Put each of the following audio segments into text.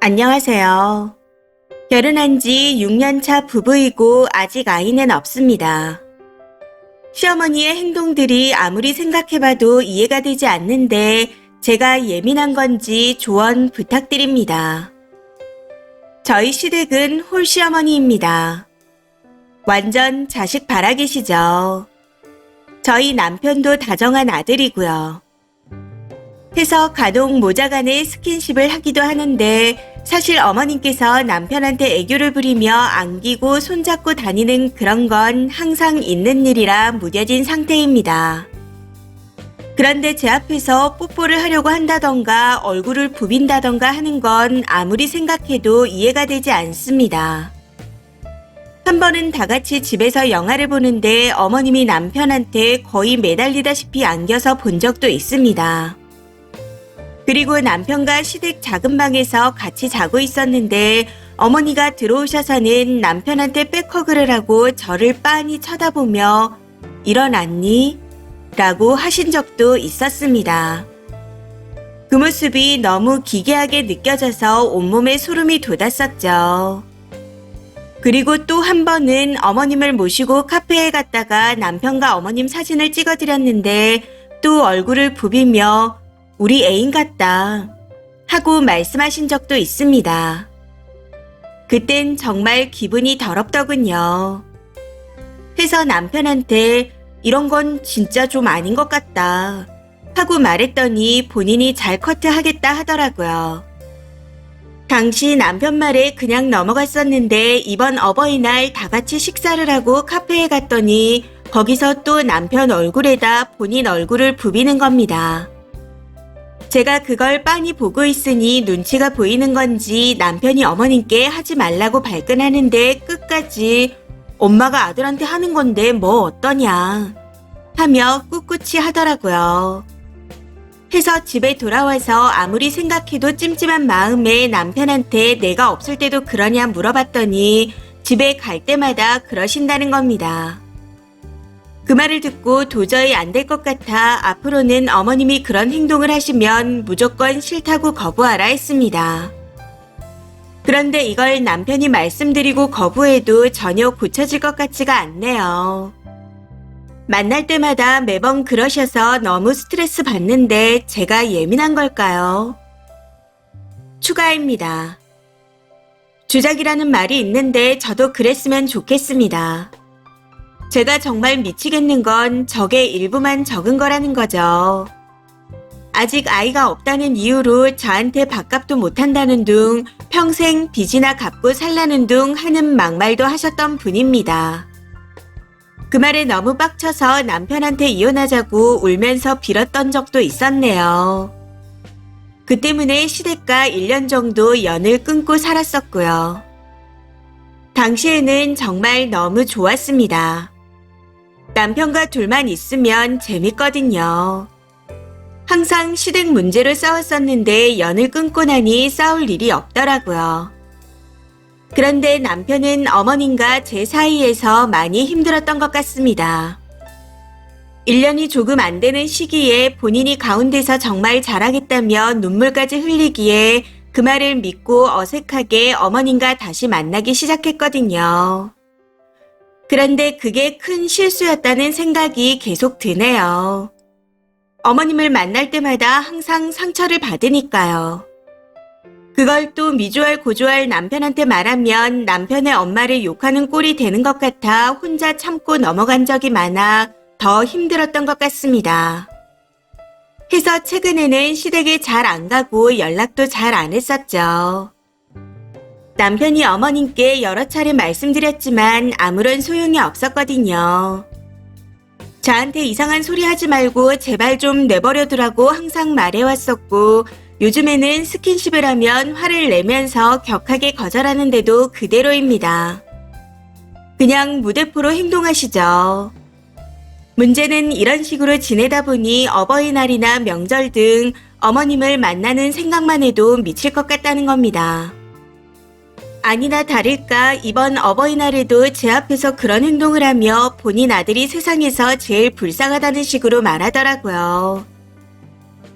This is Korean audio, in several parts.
안녕하세요. 결혼한 지 6년 차 부부이고 아직 아이는 없습니다. 시어머니의 행동들이 아무리 생각해봐도 이해가 되지 않는데 제가 예민한 건지 조언 부탁드립니다. 저희 시댁은 홀시어머니입니다. 완전 자식 바라계시죠. 저희 남편도 다정한 아들이고요. 해서 간혹 모자간에 스킨십을 하기도 하는데 사실 어머님께서 남편한테 애교를 부리며 안기고 손잡고 다니는 그런 건 항상 있는 일이라 무뎌진 상태입니다. 그런데 제 앞에서 뽀뽀를 하려고 한다던가 얼굴을 부빈다던가 하는 건 아무리 생각해도 이해가 되지 않습니다. 한 번은 다 같이 집에서 영화를 보는데 어머님이 남편한테 거의 매달리다시피 안겨서 본 적도 있습니다. 그리고 남편과 시댁 작은 방에서 같이 자고 있었는데 어머니가 들어오셔서는 남편한테 백허그를 하고 저를 빤히 쳐다보며 일어났니? 라고 하신 적도 있었습니다. 그 모습이 너무 기괴하게 느껴져서 온몸에 소름이 돋았었죠. 그리고 또 한 번은 어머님을 모시고 카페에 갔다가 남편과 어머님 사진을 찍어드렸는데 또 얼굴을 부비며 우리 애인 같다 하고 말씀하신 적도 있습니다. 그땐 정말 기분이 더럽더군요. 해서 남편한테 이런 건 진짜 좀 아닌 것 같다 하고 말했더니 본인이 잘 커트하겠다 하더라고요. 당시 남편 말에 그냥 넘어갔었는데 이번 어버이날 다 같이 식사를 하고 카페에 갔더니 거기서 또 남편 얼굴에다 본인 얼굴을 부비는 겁니다. 제가 그걸 빤히 보고 있으니 눈치가 보이는 건지 남편이 어머님께 하지 말라고 발끈하는데 끝까지 엄마가 아들한테 하는 건데 뭐 어떠냐 하며 꿋꿋이 하더라고요. 해서 집에 돌아와서 아무리 생각해도 찜찜한 마음에 남편한테 내가 없을 때도 그러냐 물어봤더니 집에 갈 때마다 그러신다는 겁니다. 그 말을 듣고 도저히 안 될 것 같아 앞으로는 어머님이 그런 행동을 하시면 무조건 싫다고 거부하라 했습니다. 그런데 이걸 남편이 말씀드리고 거부해도 전혀 고쳐질 것 같지가 않네요. 만날 때마다 매번 그러셔서 너무 스트레스 받는데 제가 예민한 걸까요? 추가입니다. 주작이라는 말이 있는데 저도 그랬으면 좋겠습니다. 제가 정말 미치겠는 건 적의 일부만 적은 거라는 거죠. 아직 아이가 없다는 이유로 저한테 밥값도 못한다는 둥 평생 빚이나 갚고 살라는 둥 하는 막말도 하셨던 분입니다. 그 말에 너무 빡쳐서 남편한테 이혼하자고 울면서 빌었던 적도 있었네요. 그 때문에 시댁과 1년 정도 연을 끊고 살았었고요. 당시에는 정말 너무 좋았습니다. 남편과 둘만 있으면 재밌거든요. 항상 시댁 문제로 싸웠었는데 연을 끊고 나니 싸울 일이 없더라고요. 그런데 남편은 어머님과 제 사이에서 많이 힘들었던 것 같습니다. 1년이 조금 안 되는 시기에 본인이 가운데서 정말 잘하겠다며 눈물까지 흘리기에 그 말을 믿고 어색하게 어머님과 다시 만나기 시작했거든요. 그런데 그게 큰 실수였다는 생각이 계속 드네요. 어머님을 만날 때마다 항상 상처를 받으니까요. 그걸 또 미주알 고주알 남편한테 말하면 남편의 엄마를 욕하는 꼴이 되는 것 같아 혼자 참고 넘어간 적이 많아 더 힘들었던 것 같습니다. 해서 최근에는 시댁에 잘 안 가고 연락도 잘 안 했었죠. 남편이 어머님께 여러 차례 말씀드렸지만 아무런 소용이 없었거든요. 저한테 이상한 소리 하지 말고 제발 좀 내버려두라고 항상 말해왔었고 요즘에는 스킨십을 하면 화를 내면서 격하게 거절하는데도 그대로입니다. 그냥 무대포로 행동하시죠. 문제는 이런 식으로 지내다 보니 어버이날이나 명절 등 어머님을 만나는 생각만 해도 미칠 것 같다는 겁니다. 아니나 다를까 이번 어버이날에도 제 앞에서 그런 행동을 하며 본인 아들이 세상에서 제일 불쌍하다는 식으로 말하더라고요.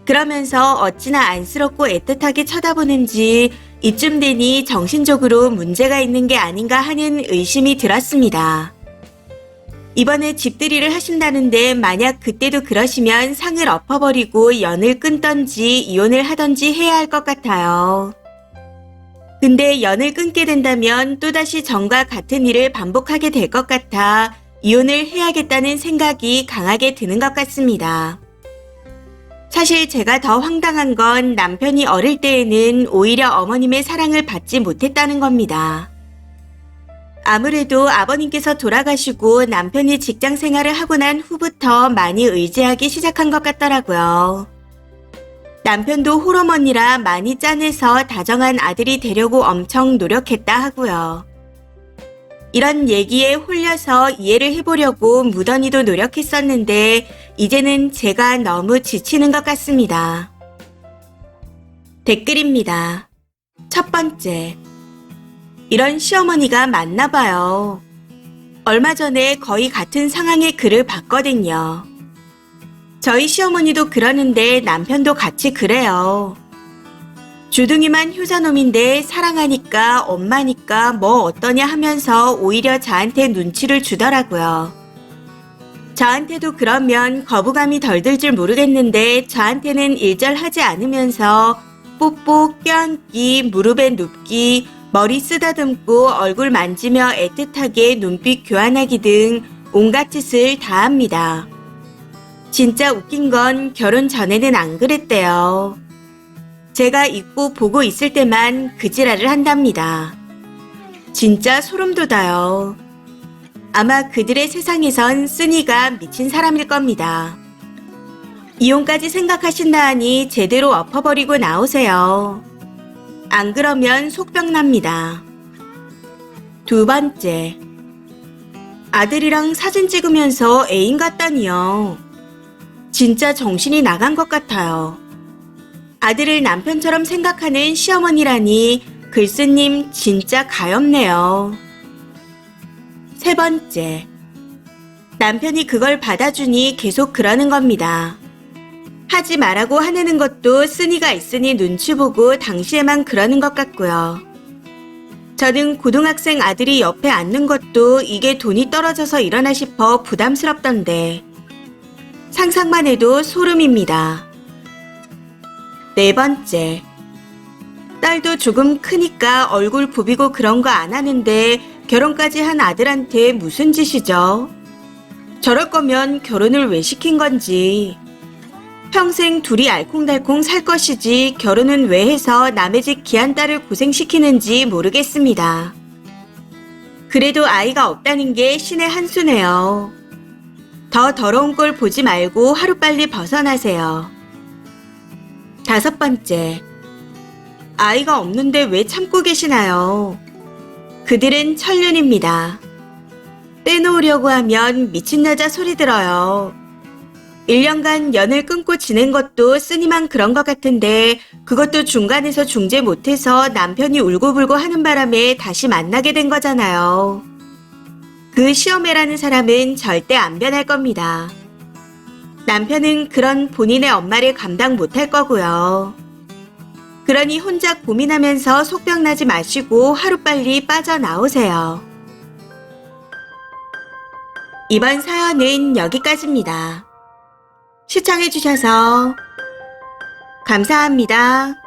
그러면서 어찌나 안쓰럽고 애틋하게 쳐다보는지 이쯤 되니 정신적으로 문제가 있는 게 아닌가 하는 의심이 들었습니다. 이번에 집들이를 하신다는데 만약 그때도 그러시면 상을 엎어버리고 연을 끊던지 이혼을 하던지 해야 할 것 같아요. 근데 연을 끊게 된다면 또다시 전과 같은 일을 반복하게 될 것 같아 이혼을 해야겠다는 생각이 강하게 드는 것 같습니다. 사실 제가 더 황당한 건 남편이 어릴 때에는 오히려 어머님의 사랑을 받지 못했다는 겁니다. 아무래도 아버님께서 돌아가시고 남편이 직장 생활을 하고 난 후부터 많이 의지하기 시작한 것 같더라고요. 남편도 홀어머니라 많이 짠해서 다정한 아들이 되려고 엄청 노력했다 하고요. 이런 얘기에 홀려서 이해를 해보려고 무던히도 노력했었는데 이제는 제가 너무 지치는 것 같습니다. 댓글입니다. 첫 번째. 이런 시어머니가 맞나 봐요. 얼마 전에 거의 같은 상황의 글을 봤거든요. 저희 시어머니도 그러는데 남편도 같이 그래요. 주둥이만 효자놈인데 사랑하니까 엄마니까 뭐 어떠냐 하면서 오히려 저한테 눈치를 주더라고요. 저한테도 그러면 거부감이 덜 들 줄 모르겠는데 저한테는 일절하지 않으면서 뽀뽀, 껴안기, 무릎에 눕기, 머리 쓰다듬고 얼굴 만지며 애틋하게 눈빛 교환하기 등 온갖 짓을 다 합니다. 진짜 웃긴 건 결혼 전에는 안 그랬대요. 제가 잊고 보고 있을 때만 그 지랄을 한답니다. 진짜 소름 돋아요. 아마 그들의 세상에선 쓰니가 미친 사람일 겁니다. 이혼까지 생각하신다 하니 제대로 엎어버리고 나오세요. 안 그러면 속병 납니다. 두 번째. 아들이랑 사진 찍으면서 애인 같다니요. 진짜 정신이 나간 것 같아요. 아들을 남편처럼 생각하는 시어머니라니 글쓰님 진짜 가엽네요. 세 번째. 남편이 그걸 받아주니 계속 그러는 겁니다. 하지 말라고 화내는 것도 쓴이가 있으니 눈치 보고 당시에만 그러는 것 같고요. 저는 고등학생 아들이 옆에 앉는 것도 이게 돈이 떨어져서 일어나 싶어 부담스럽던데. 상상만 해도 소름입니다. 네 번째. 딸도 조금 크니까 얼굴 부비고 그런 거 안 하는데 결혼까지 한 아들한테 무슨 짓이죠? 저럴 거면 결혼을 왜 시킨 건지. 평생 둘이 알콩달콩 살 것이지 결혼은 왜 해서 남의 집 귀한 딸을 고생시키는지 모르겠습니다. 그래도 아이가 없다는 게 신의 한 수네요. 더 더러운 걸 보지 말고 하루빨리 벗어나세요. 다섯 번째. 아이가 없는데 왜 참고 계시나요? 그들은 천륜입니다. 빼놓으려고 하면 미친 여자 소리 들어요. 1년간 연을 끊고 지낸 것도 쓰니만 그런 것 같은데 그것도 중간에서 중재 못해서 남편이 울고불고 하는 바람에 다시 만나게 된 거잖아요. 그 시어매라는 사람은 절대 안 변할 겁니다. 남편은 그런 본인의 엄마를 감당 못할 거고요. 그러니 혼자 고민하면서 속병 나지 마시고 하루빨리 빠져나오세요. 이번 사연은 여기까지입니다. 시청해주셔서 감사합니다.